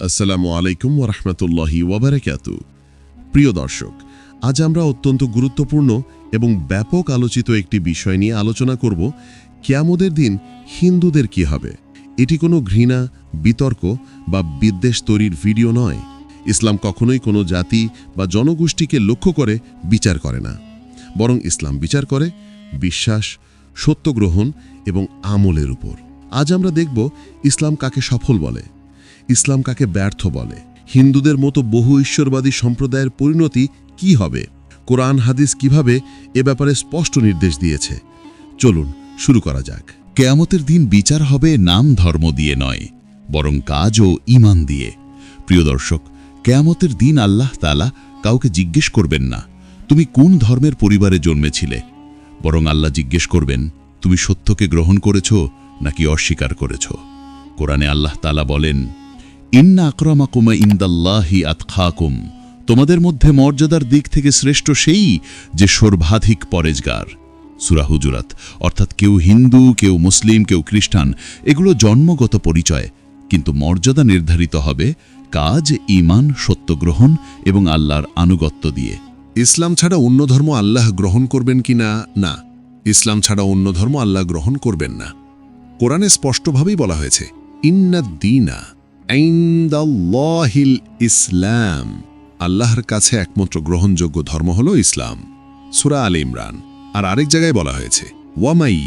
আসসালামু আলাইকুম ওরহমতুল্লাহি ওবরাকাত প্রিয় দর্শক, আজ আমরা অত্যন্ত গুরুত্বপূর্ণ এবং ব্যাপক আলোচিত একটি বিষয় নিয়ে আলোচনা করব, কিয়ামতের দিন হিন্দুদের কি হবে? এটি কোনো ঘৃণা, বিতর্ক বা বিদ্বেষ তৈরির ভিডিও নয়। ইসলাম কখনোই কোনো জাতি বা জনগোষ্ঠীকে লক্ষ্য করে বিচার করে না। বরং ইসলাম বিচার করে বিশ্বাস, সত্য গ্রহণ এবং আমলের উপর। আজ আমরা দেখব ইসলাম কাকে সফল বলে। ইসলাম কাকে ব্যর্থ বলে? হিন্দুদের মতো বহু ঈশ্বরবাদী সম্প্রদায়ের পরিণতি কি হবে? কোরআন, হাদিস কীভাবে এ ব্যাপারে স্পষ্ট নির্দেশ দিয়েছে? চলুন শুরু করা যাক। কেয়ামতের দিন বিচার হবে নাম ধর্ম দিয়ে নয়, বরং কাজ ও ইমান দিয়ে। প্রিয় দর্শক, কেয়ামতের দিন আল্লাহ তালা কাউকে জিজ্ঞেস করবেন না, তুমি কোন ধর্মের পরিবারে জন্মেছিলে? বরং আল্লাহ জিজ্ঞেস করবেন, তুমি সত্যকে গ্রহণ করেছ নাকি অস্বীকার করেছ? কোরআনে আল্লাহ তালা বলেন ইন্না আক্রমাকুমা ইন্দাল্লাহি আতখাকুম তোমাদের মধ্যে মর্যাদার দিক থেকে শ্রেষ্ঠ সেই যে সর্বাধিক পরেজগার। সুরা হুজুরাত, অর্থাৎ কেউ হিন্দু, কেউ মুসলিম, কেউ খ্রিস্টান, এগুলো জন্মগত পরিচয়, কিন্তু মর্যাদা নির্ধারিত হবে কাজ ইমান সত্যগ্রহণ এবং আল্লাহর আনুগত্য দিয়ে। ইসলাম ছাড়া অন্য ধর্ম আল্লাহ গ্রহণ করবেন কি না? না। ইসলাম ছাড়া অন্য ধর্ম আল্লাহ গ্রহণ করবেন না। কোরআনে স্পষ্টভাবেই বলা হয়েছে ইন্না দিনা আইন্দাল্লাহিল ইসলাম। আল্লাহর কাছে একমাত্র গ্রহণযোগ্য ধর্ম হল ইসলাম। সুরা আল ইমরান। আর আরেক জায়গায় বলা হয়েছে, ওয়ামাই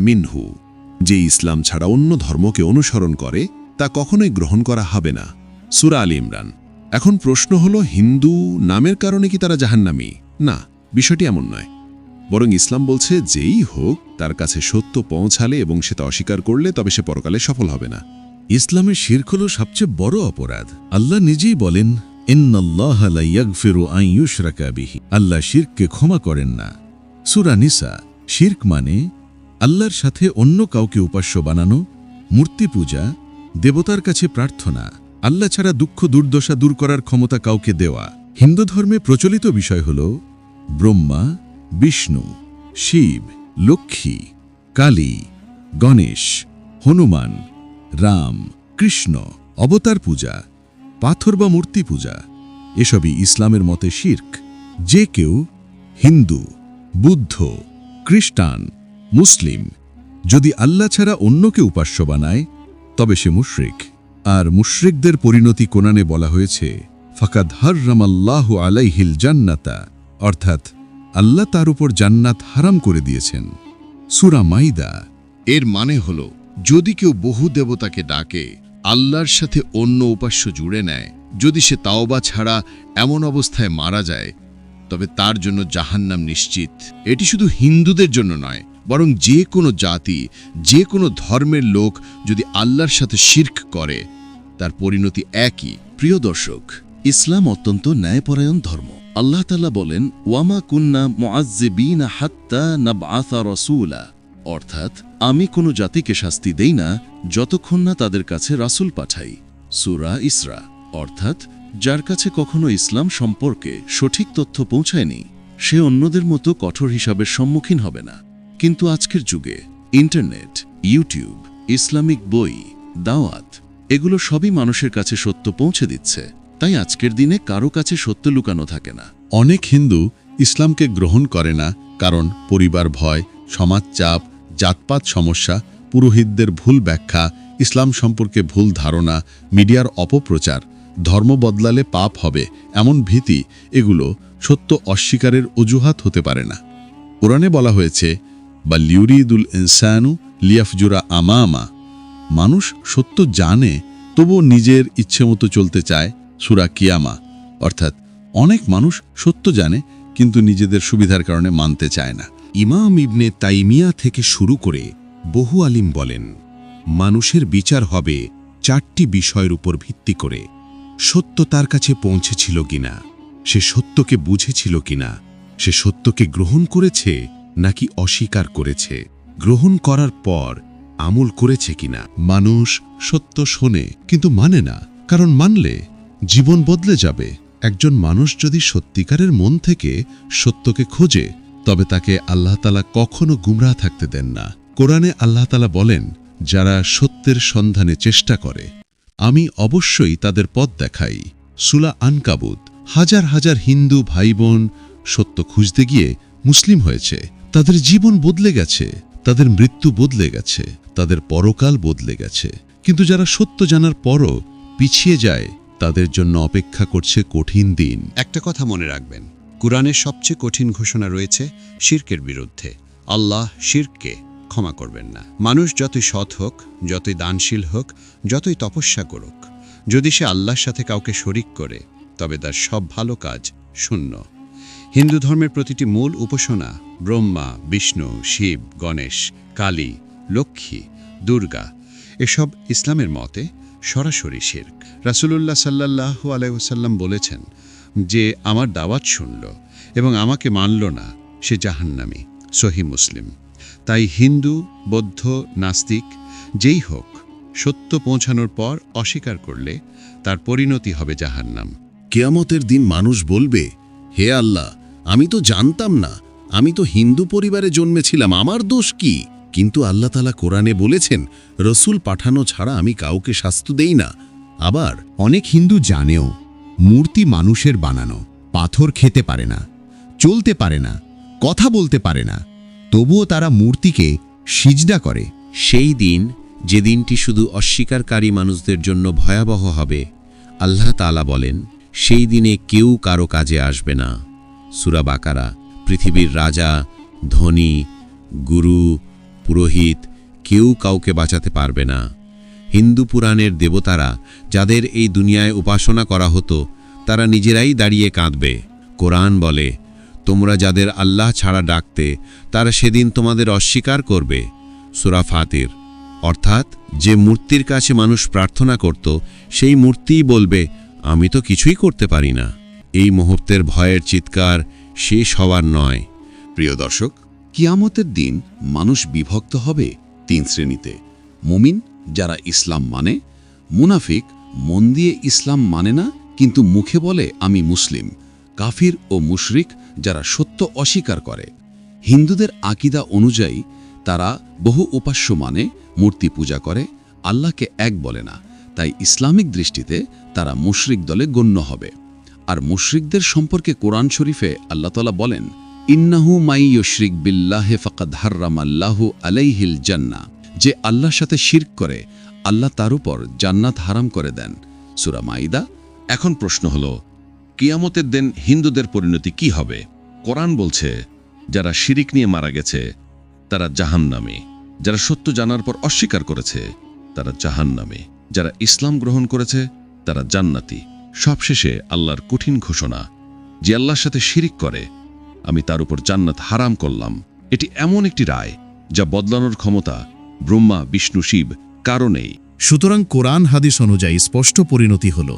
মিনহু। যে ইসলাম ছাড়া অন্য ধর্মকে অনুসরণ করে, তা কখনোই গ্রহণ করা হবে না। সুরা আলী ইমরান। এখন প্রশ্ন হলো, হিন্দু নামের কারণে কি তারা জাহান্নামি? না, বিষয়টি এমন নয়। বরং ইসলাম বলছে, যেই হোক, তার কাছে সত্য পৌঁছালে এবং সেটা অস্বীকার করলে তবে সে পরকালে সফল হবে না। ইসলামের শির্ক হল সবচেয়ে বড় অপরাধ। আল্লাহ নিজেই বলেন আল্লাহ শিরককে ক্ষমা করেন না। সুরা নিসা, শির্ক মানে আল্লাহর সাথে অন্য কাউকে উপাস্য বানানো, মূর্তি পূজা, দেবতার কাছে প্রার্থনা। আল্লাহ ছাড়া দুঃখ, দুর্দশা দূর করার ক্ষমতা কাউকে দেওয়া। হিন্দু ধর্মে প্রচলিত বিষয় হল ব্রহ্মা বিষ্ণু, শিব, লক্ষ্মী, কালী, গণেশ, হনুমান, রাম, কৃষ্ণ, অবতার পূজা, পাথর বা মূর্তি পূজা, এসবই ইসলামের মতে শির্ক। যে কেউ হিন্দু, বুদ্ধ, খ্রিস্টান, মুসলিম, যদি আল্লাহ ছাড়া অন্যকে উপাস্য বানায়, তবে সে মুশরিক। আর মুশরিকদের পরিণতি কোরআনে বলা হয়েছে, ফাকাদ হর্রমাল্লাহ আলাইহিল জান্নাতা, অর্থাৎ আল্লাহ তার উপর জান্নাত হারাম করে দিয়েছেন। সুরা মাইদা। এর মানে হল, যদি কেউ বহু দেবতাকে ডাকে, আল্লাহর সাথে অন্য উপাস্য জুড়ে নেয়, যদি সে তাওবা ছাড়া এমন অবস্থায় মারা যায়, তবে তার জন্য জাহান্নাম নিশ্চিত। এটি শুধু হিন্দুদের জন্য নয়, বরং যে কোনো জাতি, যে কোনো ধর্মের লোক যদি আল্লাহর সাথে শির্ক করে, তার পরিণতি একই। প্রিয় দর্শক, ইসলাম অত্যন্ত ন্যায়পরায়ণ ধর্ম। আল্লাহ তাল্লাহ বলেন, ওয়ামা কুন্না মোয়াজ্জেবিনা হাত্তা নাবআথা রসুলা। অর্থাৎ, আমি কোনো জাতিকে শাস্তি দেই না, যতক্ষণ না তাদের কাছে রাসূল পাঠাই, সুরা ইসরা। অর্থাৎ, যার কাছে কখনো ইসলাম সম্পর্কে সঠিক তথ্য পৌঁছায়নি, সে অন্যদের মতো কঠোর হিসাবের সম্মুখীন হবে না। কিন্তু আজকের যুগে, ইন্টারনেট, ইউটিউব, ইসলামিক বই, দাওয়াত, এগুলো সবই মানুষের কাছে সত্য পৌঁছে দিচ্ছে। তাই আজকের দিনে কারও কাছে সত্য লুকানো থাকে না। অনেক হিন্দু ইসলামকে গ্রহণ করে না কারণ পরিবার ভয়, সমাজ চাপ, জাতপাত সমস্যা, পুরোহিতদের ভুল ব্যাখ্যা, ইসলাম সম্পর্কে ভুল ধারণা, মিডিয়ার অপপ্রচার, ধর্ম বদলালে পাপ হবে এমন ভীতি, এগুলো সত্য অস্বীকারের অজুহাত হতে পারে না। কোরআনে বলা হয়েছে, বা লিউরিদুল ইনসানু লিয়াফজুরা আমা আমা মানুষ সত্য জানে, তবুও নিজের ইচ্ছে মতো চলতে চায় সুরা কিয়ামা। অর্থাৎ অনেক মানুষ সত্য জানে, কিন্তু নিজেদের সুবিধার কারণে মানতে চায় না। ইমাম ইবনে তাইমিয়া থেকে শুরু করে বহু আলিম বলেন, মানুষের বিচার হবে চারটি বিষয়ের উপর ভিত্তি করে, সত্য তার কাছে পৌঁছেছিল কিনা, সে সত্যকে বুঝেছিল কিনা, সে সত্যকে গ্রহণ করেছে নাকি অস্বীকার করেছে, গ্রহণ করার পর আমল করেছে কিনা। মানুষ সত্য শোনে, কিন্তু মানে না, কারণ মানলে জীবন বদলে যাবে। একজন মানুষ যদি সত্যিকারের মন থেকে সত্যকে খোঁজে, তবে তাকে আল্লাহ তালা কখনো গুমরাহ থাকতে দেন না। কোরআনে আল্লাহ তালা বলেন, যারা সত্যের সন্ধানে চেষ্টা করে, আমি অবশ্যই তাদের পথ দেখাই। সুলা আনকাবুত, হাজার হাজার হিন্দু ভাই সত্য খুঁজতে গিয়ে মুসলিম হয়েছে। তাদের জীবন বদলে গেছে, তাদের মৃত্যু বদলে গেছে, তাদের পরকাল বদলে গেছে। কিন্তু যারা সত্য জানার পরও পিছিয়ে যায় তাদের জন্য অপেক্ষা করছে কঠিন দিন। একটা কথা মনে রাখবেন, কুরআনের সবচেয়ে কঠিন ঘোষণা রয়েছে শির্কের বিরুদ্ধে। আল্লাহ শিরকে ক্ষমা করবেন না। মানুষ যতই সৎ হোক, যতই দানশীল হোক, যতই তপস্যা করুক, যদি সে আল্লাহর সাথে কাউকে শরিক করে, তবে তার সব ভালো কাজ শূন্য। হিন্দু ধর্মের প্রতিটি মূল উপাসনা, ব্রহ্মা, বিষ্ণু, শিব, গণেশ, কালী, লক্ষ্মী, দুর্গা, এসব ইসলামের মতে সরাসরি শির্ক। রাসূলুল্লাহ সাল্লাহ আলাইসাল্লাম বলেছেন যে, আমার দাওয়াত শুনল এবং আমাকে মানল না, সে জাহান্নামী, সহি মুসলিম। তাই হিন্দু, বৌদ্ধ, নাস্তিক, যেই হোক, সত্য পৌঁছানোর পর অস্বীকার করলে তার পরিণতি হবে জাহান্নাম। কেয়ামতের দিন মানুষ বলবে, হে আল্লাহ, আমি তো জানতাম না, আমি তো হিন্দু পরিবারে জন্মেছিলাম, আমার দোষ কি? কিন্তু আল্লাহ তালা কোরআনে বলেছেন, রসুল পাঠানো ছাড়া আমি কাউকে শাস্তি দেই না। আবার অনেক হিন্দু জানেও, মূর্তি মানুষের বানানো, পাথর খেতে পারে না, চলতে পারে না, কথা বলতে পারে না, তবুও তারা মূর্তিকে সিজদা করে। সেই দিন, যে দিনটি শুধু অস্বীকারী মানুষদের জন্য ভয়াবহ হবে, আল্লাহ তাআলা বলেন, সেই দিনে কেউ কারও কাজে আসবে না। সুরাবাকারা পৃথিবীর রাজা, ধনী, গুরু পুরোহিত কেউ কাউকে বাঁচাতে পারবে না। হিন্দু পুরাণের দেবতারা যাদের এই দুনিয়ায় উপাসনা করা হতো, তারা নিজেরাই দাঁড়িয়ে কাঁদবে। কোরআন বলে, তোমরা যাদের আল্লাহ ছাড়া ডাকতে, তারা সেদিন তোমাদের অস্বীকার করবে। সুরা ফাতির। অর্থাৎ, যে মূর্তির কাছে মানুষ প্রার্থনা করত, সেই মূর্তিই বলবে, আমি তো কিছুই করতে পারি না। এই মুহূর্তের ভয়ের চিৎকার শেষ হওয়ার নয়। প্রিয় দর্শক কিয়ামতের দিন মানুষ বিভক্ত হবে তিন শ্রেণীতে। মুমিন, যারা ইসলাম মানে মুনাফিক, মন দিয়ে ইসলাম মানে না, কিন্তু মুখে বলে, আমি মুসলিম। কাফির ও মুশরিক, যারা সত্য অস্বীকার করে। হিন্দুদের আকিদা অনুযায়ী, তারা বহু উপাস্য মানে মূর্তি পূজা করে, আল্লাহকে এক বলে না। তাই ইসলামিক দৃষ্টিতে তারা মুশরিক দলে গণ্য হবে। আর মুশরিকদের সম্পর্কে কোরআন শরীফে আল্লাহ তালা বলেন ইন্নাহু মাই ইয়শরিক বিল্লাহে ফাকাদ হার্রাম আল্লাহু আলাইহিল জান্না যে আল্লাহর সাথে শির্ক করে, আল্লাহ তার উপর জান্নাত হারাম করে দেন। সুরা মাইদা এখন প্রশ্ন হল, কিয়ামতের দিন হিন্দুদের পরিণতি কি হবে? কোরআন বলছে, যারা শিরিক নিয়ে মারা গেছে, তারা জাহান্নামী। যারা সত্য জানার পর অস্বীকার করেছে, তারা জাহান্নামী। যারা ইসলাম গ্রহণ করেছে, তারা জান্নাতি। সবশেষে আল্লাহর কঠিন ঘোষণা, যে আল্লাহর সাথে শিরিক করে আমি তার উপর জান্নাত হারাম করলাম। এটি এমন একটি রায় যা বদলানোর ক্ষমতা ব্রহ্মা বিষ্ণু শিব কারণেই সুতরাং কোরআন হাদিস অনুযায়ী স্পষ্ট পরিণতি হল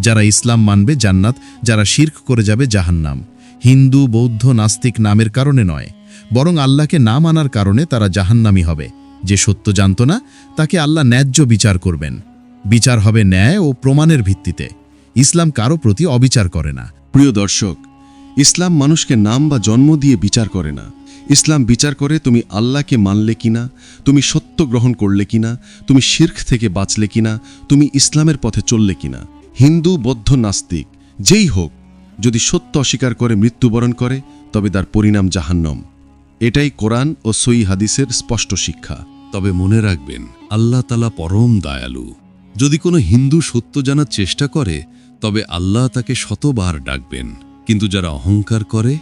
যারা ইসলাম মানবে জান্নাত যারা শির্ক করে যাবে জাহান্নাম। হিন্দু বৌদ্ধ নাস্তিক নামের কারণে নয় বরং আল্লাহকে না মানার কারণে তারা জাহান্নামি হবে। যে সত্য জানত না তাকে আল্লাহ ন্যায্য বিচার করবেন। বিচার হবে ন্যায় ও প্রমাণের ভিত্তিতে। ইসলাম কারও প্রতি অবিচার করে না। প্রিয় দর্শক ইসলাম মানুষকে নাম বা জন্ম দিয়ে বিচার করে না। ইসলাম বিচার করে তুমি আল্লাহকে মানলে কিনা, তুমি সত্য গ্রহণ করলে কিনা, তুমি শির্ক থেকে বাঁচলে কিনা, তুমি ইসলামের পথে চললে কিনা। হিন্দু, বৌদ্ধ, নাস্তিক, যেই হোক, যদি সত্য অস্বীকার করে মৃত্যুবরণ করে, তবে তার পরিণাম জাহান্নম। এটাই কোরআন ও সই হাদিসের স্পষ্ট শিক্ষা। তবে মনে রাখবেন, আল্লাহ তালা পরম দয়ালু। যদি কোনো হিন্দু সত্য জানার চেষ্টা করে, তবে আল্লাহ তাকে শতবার ডাকবেন। কিন্তু যারা অহংকার করে,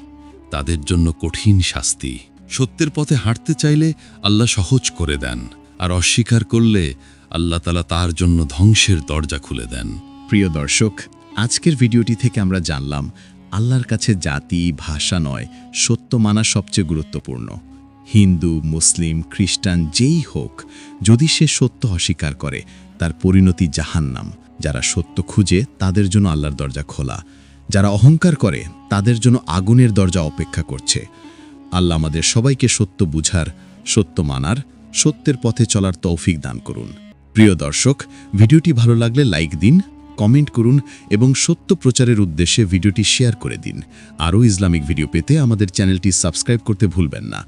তাদের জন্য কঠিন শাস্তি। সত্যের পথে হাঁটতে চাইলে আল্লাহ সহজ করে দেন, আর অস্বীকার করলে আল্লাহ তালা তার জন্য ধ্বংসের দরজা খুলে দেন। প্রিয় দর্শক, আজকের ভিডিওটি থেকে আমরা জানলাম, আল্লাহর কাছে জাতি, ভাষা নয়, সত্য মানা সবচেয়ে গুরুত্বপূর্ণ। হিন্দু, মুসলিম, খ্রিস্টান, যেই হোক, যদি সে সত্য অস্বীকার করে, তার পরিণতি জাহান্নাম। যারা সত্য খুঁজে, তাদের জন্য আল্লাহর দরজা খোলা। যারা অহংকার করে, তাদের জন্য আগুনের দরজা অপেক্ষা করছে। আল্লাহ আমাদের সবাইকে সত্য বুঝার, সত্য মানার, সত্যের পথে চলার তৌফিক দান করুন। প্রিয় দর্শক, ভিডিওটি ভালো লাগলে লাইক দিন, কমেন্ট করুন এবং সত্য প্রচারের উদ্দেশ্যে ভিডিওটি শেয়ার করে দিন। আরও ইসলামিক ভিডিও পেতে আমাদের চ্যানেলটি সাবস্ক্রাইব করতে ভুলবেন না।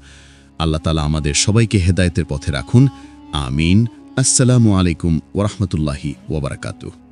আল্লাহ তালা আমাদের সবাইকে হেদায়েতের পথে রাখুন। আমিন। আসসালামু আলাইকুম ওরহমতুল্লাহি ওবরাকাতু